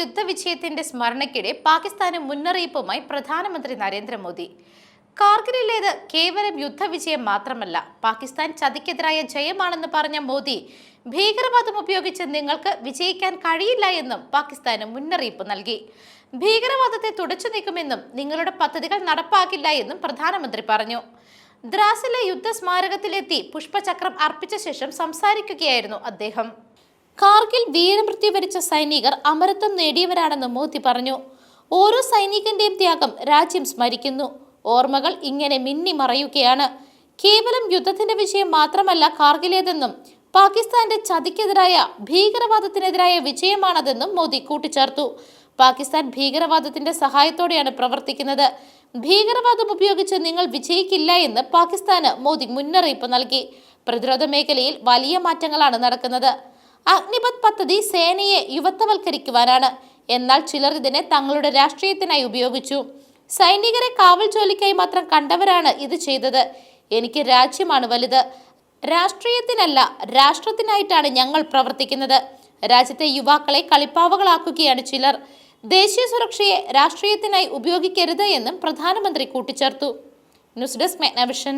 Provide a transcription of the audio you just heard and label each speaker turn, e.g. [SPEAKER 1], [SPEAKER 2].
[SPEAKER 1] യുദ്ധവിജയത്തിന്റെ സ്മരണയ്ക്കിടെ പാകിസ്ഥാന് മുന്നറിയിപ്പുമായി പ്രധാനമന്ത്രി നരേന്ദ്രമോദി. കാർഗിലിലേത് കേവലം യുദ്ധവിജയം മാത്രമല്ല പാകിസ്ഥാൻ ചതിക്കെതിരായ ജയമാണെന്ന് പറഞ്ഞ മോദി ഭീകരവാദം ഉപയോഗിച്ച് നിങ്ങൾക്ക് വിജയിക്കാൻ കഴിയില്ല എന്നും പാകിസ്ഥാന് മുന്നറിയിപ്പ് നൽകി. ഭീകരവാദത്തെ തുടച്ചു നീക്കുമെന്നും നിങ്ങളുടെ പദ്ധതികൾ നടപ്പാക്കില്ല എന്നും പ്രധാനമന്ത്രി പറഞ്ഞു. ദ്രാസിലെ യുദ്ധ സ്മാരകത്തിലെത്തി പുഷ്പചക്രം അർപ്പിച്ച ശേഷം സംസാരിക്കുകയായിരുന്നു അദ്ദേഹം. കാർഗിൽ വീരമൃത്യു വരിച്ച സൈനികർ അമരത്വം നേടിയവരാണെന്ന് മോദി പറഞ്ഞു. ഓരോ സൈനികന്റെയും ത്യാഗം രാജ്യം സ്മരിക്കുന്നു. ഓർമ്മകൾ ഇങ്ങനെ മിന്നി മറയുകയാണ്. കേവലം യുദ്ധത്തിന്റെ വിജയം മാത്രമല്ല കാർഗിലേതെന്നും പാകിസ്ഥാന്റെ ചതിക്കെതിരായ ഭീകരവാദത്തിനെതിരായ വിജയമാണതെന്നും മോദി കൂട്ടിച്ചേർത്തു. പാകിസ്ഥാൻ ഭീകരവാദത്തിന്റെ സഹായത്തോടെയാണ് പ്രവർത്തിക്കുന്നത്. ഭീകരവാദം ഉപയോഗിച്ച് നിങ്ങൾ വിജയിക്കില്ല എന്ന് പാകിസ്ഥാന് മോദി മുന്നറിയിപ്പ് നൽകി. പ്രതിരോധ മേഖലയിൽ വലിയ മാറ്റങ്ങളാണ് നടക്കുന്നത്. അഗ്നിപത് പദ്ധതി സേനയെ യുവത്വവൽക്കരിക്കുവാനാണ്. എന്നാൽ ചിലർ ഇതിനെ തങ്ങളുടെ രാഷ്ട്രീയത്തിനായി ഉപയോഗിച്ചു. സൈനികരെ കാവൽ ജോലിക്കായി മാത്രം കണ്ടവരാണ് ഇത് ചെയ്തത്. എനിക്ക് രാജ്യമാണ് വലുത്. രാഷ്ട്രീയത്തിനല്ല രാഷ്ട്രത്തിനായിട്ടാണ് ഞങ്ങൾ പ്രവർത്തിക്കുന്നത്. രാജ്യത്തെ യുവാക്കളെ കളിപ്പാവകളാക്കുകയാണ് ചിലർ. ദേശീയ സുരക്ഷയെ രാഷ്ട്രീയത്തിനായി ഉപയോഗിക്കരുത് എന്നും പ്രധാനമന്ത്രി കൂട്ടിച്ചേർത്തു. News desk മെഗ്നവിഷൻ